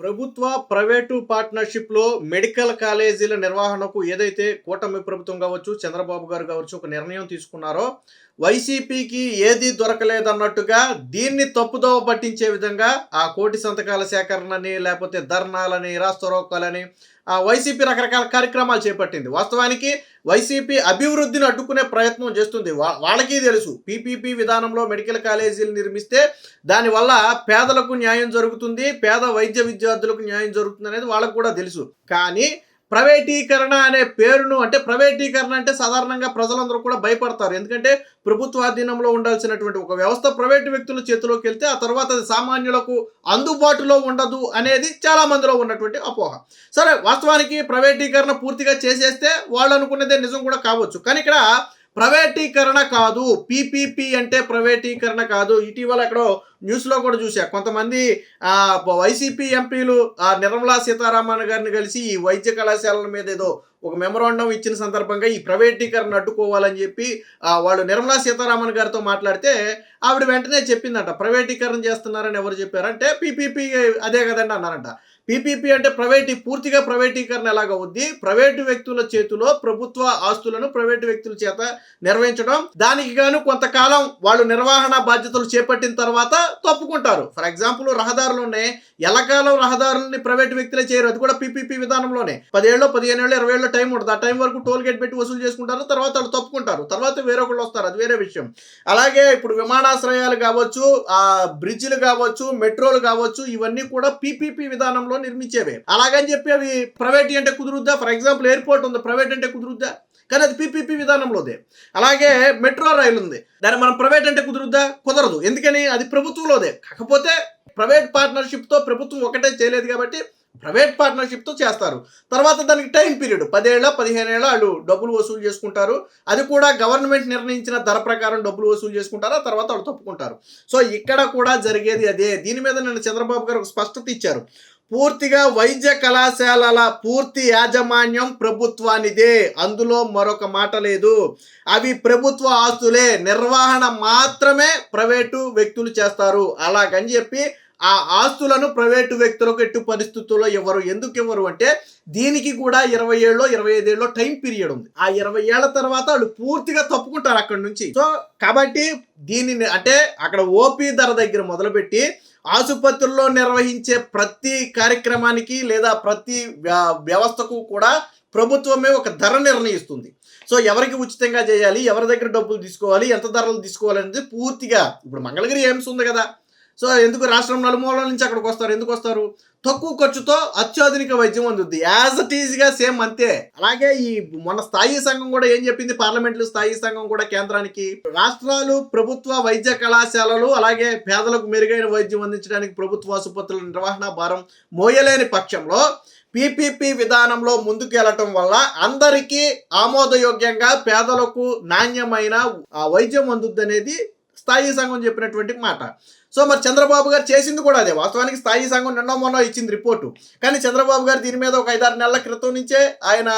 ప్రభుత్వ private పార్ట్నర్షిప్లో medical కాలేజీల నిర్వహణకు ఏదైతే కూటమి ప్రభుత్వం కావచ్చు చంద్రబాబు గారు కావచ్చు ఒక నిర్ణయం తీసుకున్నారో వైసీపీకి ఏది దొరకలేదన్నట్టుగా దీన్ని తప్పుదోవ పట్టించే విధంగా ఆ కోటి సంతకాల సేకరణని లేకపోతే ధర్నాలని రాస్తరోకాలని ఆ వైసీపీ రకరకాల కార్యక్రమాలు చేపట్టింది. వాస్తవానికి వైసీపీ అభివృద్ధిని అడ్డుకునే ప్రయత్నం చేస్తుంది. వా- వాళ్ళకి తెలుసు? పీపీపీ విధానంలో మెడికల్ కాలేజీలు నిర్మిస్తే దానివల్ల పేదలకు న్యాయం జరుగుతుంది పేద వైద్య విద్యార్థులకు న్యాయం జరుగుతుంది అనేది వాళ్ళకు కూడా తెలుసు. కానీ ప్రైవేటీకరణ అనే పేరును అంటే ప్రైవేటీకరణ అంటే సాధారణంగా ప్రజలందరూ కూడా భయపడతారు. ఎందుకంటే ప్రభుత్వాధీనంలో ఉండాల్సినటువంటి ఒక వ్యవస్థ ప్రైవేటు వ్యక్తుల చేతిలోకి వెళ్తే ఆ తర్వాత అది సామాన్యులకు అందుబాటులో ఉండదు అనేది చాలా మందిలో ఉన్నటువంటి అపోహ. సరే వాస్తవానికి ప్రైవేటీకరణ పూర్తిగా చేసేస్తే వాళ్ళు అనుకున్నదే నిజం కూడా కావచ్చు. కానీ ఇక్కడ ప్రైవేటీకరణ కాదు. పీపీపీ అంటే ప్రైవేటీకరణ కాదు. ఇటీవల ఎక్కడో న్యూస్లో కూడా చూసా కొంతమంది ఆ, వైసీపీ ఎంపీలు ఆ, నిర్మలా సీతారామన్ గారిని కలిసి ఈ వైద్య కళాశాలల మీద ఏదో ఒక మెమరాండం ఇచ్చిన సందర్భంగా ఈ ప్రైవేటీకరణ అడ్డుకోవాలని చెప్పి వాళ్ళు నిర్మలా సీతారామన్ గారితో మాట్లాడితే ఆవిడ వెంటనే చెప్పిందంట ప్రైవేటీకరణ చేస్తున్నారని ఎవరు చెప్పారంటే పీపీపీ అదే కదండి అన్నారంట. పీపీపీ అంటే ప్రైవేటీ పూర్తిగా ప్రైవేటీకరణ ఎలాగ ఉంది ప్రైవేటు వ్యక్తుల చేతిలో ప్రభుత్వ ఆస్తులను ప్రైవేటు వ్యక్తుల చేత నిర్వహించడం. దానికి గాను కొంతకాలం వాళ్ళు నిర్వహణ బాధ్యతలు చేపట్టిన తర్వాత తప్పుకుంటారు. ఫర్ ఎగ్జాంపుల్ రహదారులు ఉన్నాయి ఎల్లకాలం రహదారులని ప్రైవేటు వ్యక్తులే చేయరు. అది కూడా పీపీపీ విధానంలోనే. పదేళ్ళు పదిహేను ఏళ్ళు ఇరవై ఏళ్ళు టైం ఉంటుంది ఆ టైం వరకు టోల్ గేట్ పెట్టి వసూలు చేసుకుంటారు. తర్వాత వాళ్ళు తప్పుకుంటారు. తర్వాత వేరొకళ్ళు వస్తారు. అది వేరే విషయం. అలాగే ఇప్పుడు విమానాశ్రయాలు కావచ్చు ఆ బ్రిడ్జిలు కావచ్చు మెట్రోలు కావచ్చు ఇవన్నీ కూడా పీపీపీ విధానంలో నిర్మించేవే. అలాగని చెప్పి అవి ప్రైవేట్ అంటే కుదురుద్దా? ఫర్ ఎగ్జాంపుల్ ఎయిర్పోర్ట్ ఉంది? ప్రైవేట్ అంటే కుదురుద్దా? కానీ అది పీపీపీ విధానంలోదే. అలాగే మెట్రో రైలు ఉంది. దాన్ని మనం ప్రైవేట్ అంటే కుదురుద్దా? కుదరదు. ఎందుకని? అది ప్రభుత్వంలోదే. కాకపోతే ప్రైవేట్ పార్ట్నర్షిప్తో ప్రభుత్వం ఒకటే చేయలేదు కాబట్టి ప్రైవేట్ పార్ట్నర్షిప్తో చేస్తారు. తర్వాత దానికి టైం పీరియడ్ పదేళ్ళ పదిహేను ఏళ్ళ వాళ్ళు డబ్బులు వసూలు చేసుకుంటారు. అది కూడా గవర్నమెంట్ నిర్ణయించిన ధర ప్రకారం డబ్బులు వసూలు చేసుకుంటారు. ఆ తర్వాత వాళ్ళు తప్పుకుంటారు. సో ఇక్కడ కూడా జరిగేది అదే. దీని మీద నిన్న చంద్రబాబు గారు ఒక స్పష్టత ఇచ్చారు. పూర్తిగా వైద్య కళాశాలల పూర్తి యాజమాన్యం ప్రభుత్వానిదే. అందులో మరొక మాట లేదు. అవి ప్రభుత్వ ఆస్తులే. నిర్వహణ మాత్రమే ప్రైవేటు వ్యక్తులు చేస్తారు. అలాగని చెప్పి ఆ ఆస్తులను ప్రైవేటు వ్యక్తులకు ఎట్టి పరిస్థితుల్లో ఇవ్వరు ఎందుకు ఇవ్వరు అంటే దీనికి కూడా ఇరవై ఏళ్ళలో ఇరవై ఐదేళ్ళలో టైం పీరియడ్ ఉంది. ఆ ఇరవై ఏళ్ళ తర్వాత వాళ్ళు పూర్తిగా తప్పుకుంటారు అక్కడి నుంచి. సో కాబట్టి దీనిని అంటే అక్కడ ఓపీ ధర దగ్గర మొదలుపెట్టి ఆసుపత్రుల్లో నిర్వహించే ప్రతి కార్యక్రమానికి లేదా ప్రతి వ్యవస్థకు కూడా ప్రభుత్వమే ఒక ధర నిర్ణయిస్తుంది. సో ఎవరికి ఉచితంగా చేయాలి ఎవరి దగ్గర డబ్బులు తీసుకోవాలి ఎంత ధరలు తీసుకోవాలి అనేది పూర్తిగా ఇప్పుడు మంగళగిరి ఎయిమ్స్ ఉంది కదా సో ఎందుకు రాష్ట్రం నలుమూలల నుంచి అక్కడికి వస్తారు? ఎందుకు వస్తారు? తక్కువ ఖర్చుతో అత్యాధునిక వైద్యం అందుద్ది. యాజ్ ఇట్ ఈజ్గా సేమ్ అంతే. అలాగే ఈ మన స్థాయి సంఘం కూడా ఏం చెప్పింది? పార్లమెంట్లు స్థాయి సంఘం కూడా కేంద్రానికి. రాష్ట్రాలు ప్రభుత్వ వైద్య కళాశాలలు అలాగే పేదలకు మెరుగైన వైద్యం అందించడానికి ప్రభుత్వ ఆసుపత్రుల నిర్వహణ భారం మోయలేని పక్షంలో పీపీపీ విధానంలో ముందుకు వెళ్ళటం వల్ల అందరికీ ఆమోదయోగ్యంగా పేదలకు నాణ్యమైన ఆ, వైద్యం అందుద్దనేది స్థాయి సంఘం చెప్పినటువంటి మాట. సో మరి చంద్రబాబు గారు చేసింది కూడా అదే. వాస్తవానికి స్థాయి సంఘం నిన్న మొన్న ఇచ్చింది రిపోర్టు. కానీ చంద్రబాబు గారు దీని మీద ఒక ఐదారు నెలల క్రితం నుంచే ఆయన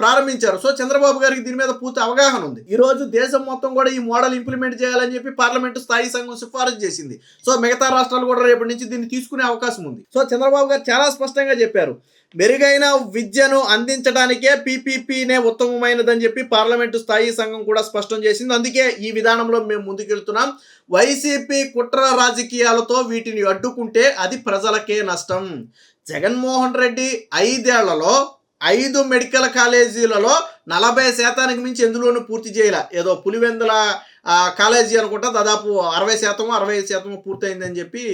ప్రారంభించారు. సో చంద్రబాబు గారికి దీని మీద పూర్తి అవగాహన ఉంది. ఈ రోజు దేశం మొత్తం కూడా ఈ మోడల్ ఇంప్లిమెంట్ చేయాలని చెప్పి పార్లమెంటు స్థాయి సంఘం సిఫారసు చేసింది. సో మిగతా రాష్ట్రాలు కూడా రేపటి నుంచి దీన్ని తీసుకునే అవకాశం ఉంది. సో చంద్రబాబు గారు చాలా స్పష్టంగా చెప్పారు. మెరుగైన విద్యను అందించడానికే పీపీపీనే ఉత్తమమైనదని చెప్పి పార్లమెంటు స్థాయి సంఘం కూడా స్పష్టం చేసింది. అందుకే ఈ విధానంలో మేము ముందుకెళ్తున్నాం. వైసీపీ కుట్ర రాజకీయాలతో వీటిని అడ్డుకుంటే అది ప్రజలకే నష్టం. జగన్మోహన్ రెడ్డి ఐదేళ్ళలో ఐదు మెడికల్ కాలేజీలలో నలభై శాతానికి మించి ఎందులోనూ పూర్తి చేయలే. ఏదో పులివెందుల కాలేజీ అనుకుంటా దాదాపు అరవై శాతం అరవై శాతం పూర్తయిందని చెప్పి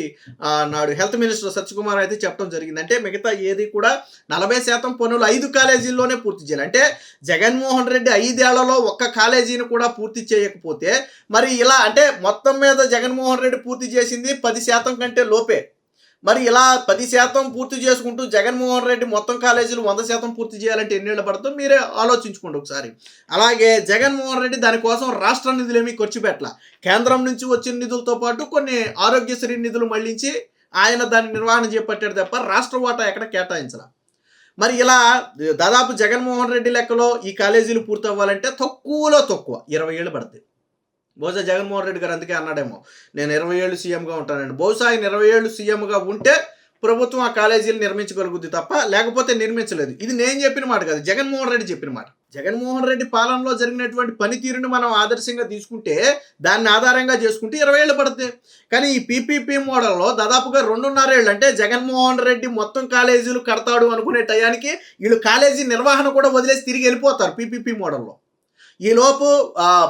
నాడు హెల్త్ మినిస్టర్ సత్యకుమార్ అయితే చెప్పడం జరిగింది. అంటే మిగతా ఏది కూడా నలభై శాతం పనులు ఐదు కాలేజీల్లోనే పూర్తి చేయాలి. అంటే జగన్మోహన్ రెడ్డి ఐదేళ్ళలో ఒక్క కాలేజీని కూడా పూర్తి చేయకపోతే మరి ఇలా అంటే మొత్తం మీద జగన్మోహన్ రెడ్డి పూర్తి చేసింది పది శాతం కంటే లోపే. మరి ఇలా పది శాతం పూర్తి చేసుకుంటూ జగన్మోహన్ రెడ్డి మొత్తం కాలేజీలు వంద శాతం పూర్తి చేయాలంటే ఎన్నేళ్ళు పడుతుందో మీరే ఆలోచించుకోండి ఒకసారి. అలాగే జగన్మోహన్ రెడ్డి దానికోసం రాష్ట్ర నిధులు ఏమీ ఖర్చు పెట్టాల. కేంద్రం నుంచి వచ్చిన నిధులతో పాటు కొన్ని ఆరోగ్యశ్రీ నిధులు మళ్ళించి ఆయన దాని నిర్వహణ చేపట్టాడు తప్ప రాష్ట్ర వాటా ఎక్కడ కేటాయించాల. మరి ఇలా దాదాపు జగన్మోహన్ రెడ్డి లెక్కలో ఈ కాలేజీలు పూర్తవ్వాలంటే తక్కువలో తక్కువ ఇరవై ఏళ్ళు పడుతుంది బహుశా జగన్మోహన్ రెడ్డి గారు అందుకే అన్నాడేమో. నేను ఇరవై ఏళ్ళు సీఎంగా ఉంటానండి. బహుశా ఆయన ఇరవై ఏళ్ళు సీఎంగా ఉంటే ప్రభుత్వం ఆ కాలేజీలు నిర్మించగలుగుద్ది తప్ప లేకపోతే నిర్మించలేదు. ఇది నేను చెప్పిన మాట కాదు జగన్మోహన్ రెడ్డి చెప్పిన మాట. జగన్మోహన్ రెడ్డి పాలనలో జరిగినటువంటి పనితీరుని మనం ఆదర్శంగా తీసుకుంటే దాన్ని ఆధారంగా చేసుకుంటే ఇరవై ఏళ్ళు పడుతుంది కానీ ఈ పీపీపీ మోడల్లో దాదాపుగా రెండున్నర ఏళ్ళు అంటే జగన్మోహన్ రెడ్డి మొత్తం కాలేజీలు కడతాడు అనుకునే టయానికి వీళ్ళు కాలేజీ నిర్వహణ కూడా వదిలేసి తిరిగి వెళ్ళిపోతారు పీపీపీ మోడల్లో. ఈలోపు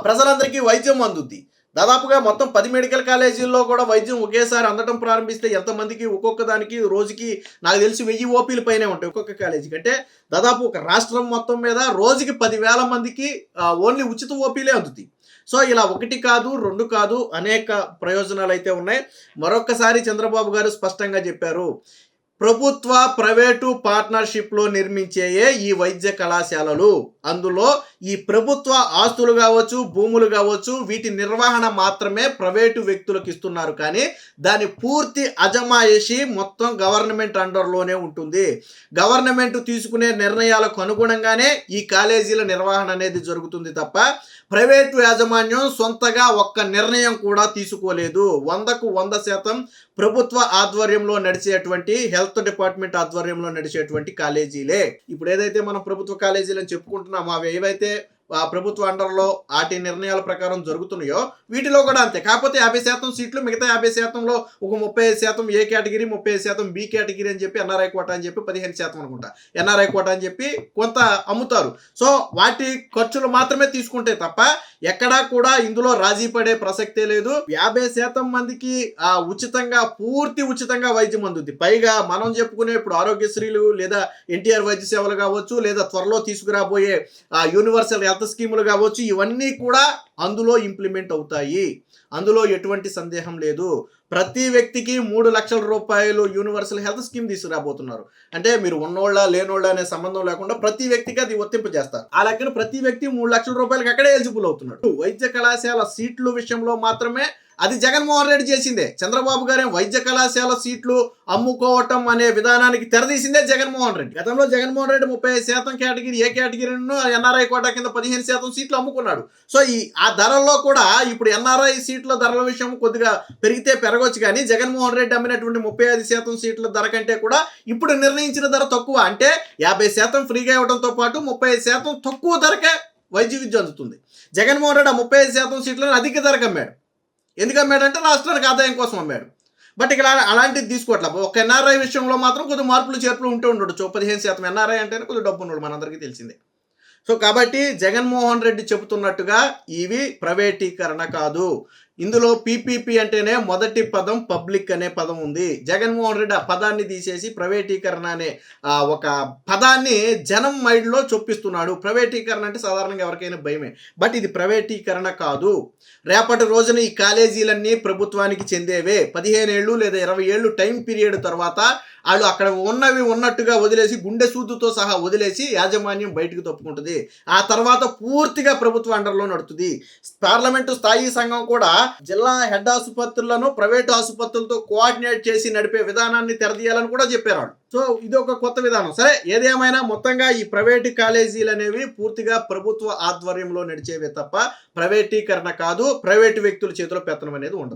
ప్రజలందరికీ వైద్యం అందుద్ది. దాదాపుగా మొత్తం పది మెడికల్ కాలేజీల్లో కూడా వైద్యం ఒకేసారి అందడం ప్రారంభిస్తే ఎంతమందికి ఒక్కొక్క దానికి రోజుకి నాకు తెలిసి వెయ్యి ఓపీల పైనే ఉంటాయి ఒక్కొక్క కాలేజీకి. అంటే దాదాపు ఒక రాష్ట్రం మొత్తం మీద రోజుకి పదివేల మందికి ఓన్లీ ఉచిత ఓపీలే అందుతాయి సో ఇలా ఒకటి కాదు రెండు కాదు అనేక ప్రయోజనాలు అయితే ఉన్నాయి. మరొకసారి చంద్రబాబు గారు స్పష్టంగా చెప్పారు ప్రభుత్వ ప్రైవేటు పార్ట్నర్షిప్లో నిర్మించేయే ఈ వైద్య కళాశాలలు. అందులో ఈ ప్రభుత్వ ఆస్తులు కావచ్చు భూములు కావచ్చు వీటి నిర్వహణ మాత్రమే ప్రైవేటు వ్యక్తులకు ఇస్తున్నారు. కానీ దాని పూర్తి అజమాయిషి మొత్తం గవర్నమెంట్ అండర్లోనే ఉంటుంది. గవర్నమెంట్ తీసుకునే నిర్ణయాలకు అనుగుణంగానే ఈ కాలేజీల నిర్వహణ అనేది జరుగుతుంది తప్ప ప్రైవేటు యాజమాన్యం సొంతగా ఒక్క నిర్ణయం కూడా తీసుకోలేదు. వందకు వంద శాతం ప్రభుత్వ ఆధ్వర్యంలో నడిచేటువంటి హెల్త్ డిపార్ట్మెంట్ ఆధ్వర్యంలో నడిచేటువంటి కాలేజీలే. ఇప్పుడు ఏదైతే మనం ప్రభుత్వ కాలేజీలు అని చెప్పుకుంటున్నామో అవి ఏవైతే ప్రభుత్వ అండర్లో వాటి నిర్ణయాల ప్రకారం జరుగుతున్నాయో వీటిలో కూడా అంతే. కాకపోతే యాభై శాతం సీట్లు మిగతా యాభై శాతంలో ఒక ముప్పై శాతం ఏ కేటగిరీ ముప్పై శాతం బి కేటగిరీ అని చెప్పి ఎన్ఆర్ఐ కోట అని చెప్పి పదిహేను శాతం అనుకుంటా. ఎన్ఆర్ఐ కోట అని చెప్పి కొంత అమ్ముతారు. సో వాటి ఖర్చులు మాత్రమే తీసుకుంటే తప్ప ఎక్కడా కూడా ఇందులో రాజీ పడే ప్రసక్తే లేదు. యాభై శాతం మందికి ఆ ఉచితంగా పూర్తి ఉచితంగా వైద్యం అందుద్ది. పైగా మనం చెప్పుకునే ఇప్పుడు ఆరోగ్యశ్రీలు లేదా ఎన్టీఆర్ వైద్య సేవలు కావచ్చు లేదా త్వరలో తీసుకురాబోయే ఆ యూనివర్సల్ కొత్త స్కీములు కావచ్చు ఇవన్నీ కూడా అందులో ఇంప్లిమెంట్ అవుతాయి. అందులో ఎటువంటి సందేహం లేదు. ప్రతి వ్యక్తికి మూడు లక్షల రూపాయలు యూనివర్సల్ హెల్త్ స్కీమ్ తీసుకురాబోతున్నారు. అంటే మీరు ఉన్నోళ్ళ లేనోళ్ళ అనే సంబంధం లేకుండా ప్రతి వ్యక్తికి అది వర్తింపు చేస్తారు. ఆ లెక్కన ప్రతి వ్యక్తి మూడు లక్షల రూపాయలకి అక్కడే ఎలిజిబుల్ అవుతున్నాడు. వైద్య కళాశాల సీట్లు విషయంలో మాత్రమే అది జగన్మోహన్ రెడ్డి చేసిందే. చంద్రబాబు గారే వైద్య కళాశాల సీట్లు అమ్ముకోవటం అనే విధానానికి తెరదీసిందే జగన్మోహన్ రెడ్డి. గతంలో జగన్మోహన్ రెడ్డి ముప్పై ఐదు శాతం కేటగిరీ ఏ కేటగిరీను ఎన్ఆర్ఐ కోటా కింద పదిహేను శాతం సీట్లు అమ్ముకున్నాడు. సో ఈ ఆ ఆ ధరల్లో కూడా ఇప్పుడు ఎన్ఆర్ఐ సీట్ల ధరల విషయం కొద్దిగా పెరిగితే పెరగవచ్చు కానీ జగన్మోహన్ రెడ్డి అమ్మినటువంటి ముప్పై ఐదు శాతం సీట్ల ధర కంటే కూడా ఇప్పుడు నిర్ణయించిన ధర తక్కువ. అంటే యాభై శాతం ఫ్రీగా ఇవ్వడంతో పాటు ముప్పై ఐదు శాతం తక్కువ ధరకే వైద్య విద్య అందుతుంది. జగన్మోహన్ రెడ్డి ఆ ముప్పై ఐదు శాతం సీట్లను అధిక ధరకు అమ్మాడు. ఎందుకు అమ్మాడంటే రాష్ట్రానికి ఆదాయం కోసం అమ్మాడు. బట్ ఇక్కడ అలాంటిది తీసుకోవట్లే. ఒక ఎన్ఆర్ఐ విషయంలో మాత్రం కొద్దిగా మార్పులు చేర్పులు ఉంటూ ఉండడు పదిహేను శాతం ఎన్ఆర్ఐ అంటేనే కొద్దిగా డబ్బు ఉన్నాడు మనందరికీ తెలిసిందే. సో కాబట్టి జగన్మోహన్ రెడ్డి చెబుతున్నట్టుగా ఇవి ప్రైవేటీకరణ కాదు. ఇందులో పీపీపీ అంటేనే మొదటి పదం పబ్లిక్ అనే పదం ఉంది. జగన్మోహన్ రెడ్డి ఆ పదాన్ని తీసేసి ప్రైవేటీకరణ అనే ఒక పదాన్ని జనం మైండ్లో చొప్పిస్తున్నాడు. ప్రైవేటీకరణ అంటే సాధారణంగా ఎవరికైనా భయమే. బట్ ఇది ప్రైవేటీకరణ కాదు. రేపటి రోజున ఈ కాలేజీలన్నీ ప్రభుత్వానికి చెందేవే. పదిహేను ఏళ్ళు లేదా ఇరవై ఏళ్ళు టైం పీరియడ్ తర్వాత వాళ్ళు అక్కడ ఉన్నవి ఉన్నట్టుగా వదిలేసి గుండె సూదుతో సహా వదిలేసి యాజమాన్యం బయటకు తప్పుకుంటుంది. ఆ తర్వాత పూర్తిగా ప్రభుత్వ అండర్లో నడుతుంది. పార్లమెంటు స్థాయి సంఘం కూడా జిల్లా హెడ్ ఆసుపత్రులను ప్రైవేట్ ఆసుపత్రులతో కోఆర్డినేట్ చేసి నడిపే విధానాన్ని తెరదీయాలని కూడా చెప్పారు సో ఇది ఒక కొత్త విధానం. సరే ఏదేమైనా మొత్తంగా ఈ ప్రైవేటు కాలేజీలు అనేవి పూర్తిగా ప్రభుత్వ ఆధ్వర్యంలో నడిచేవే తప్ప ప్రైవేటీకరణ కాదు ప్రైవేటు వ్యక్తుల చేతిలో పెత్తనం అనేది ఉండదు.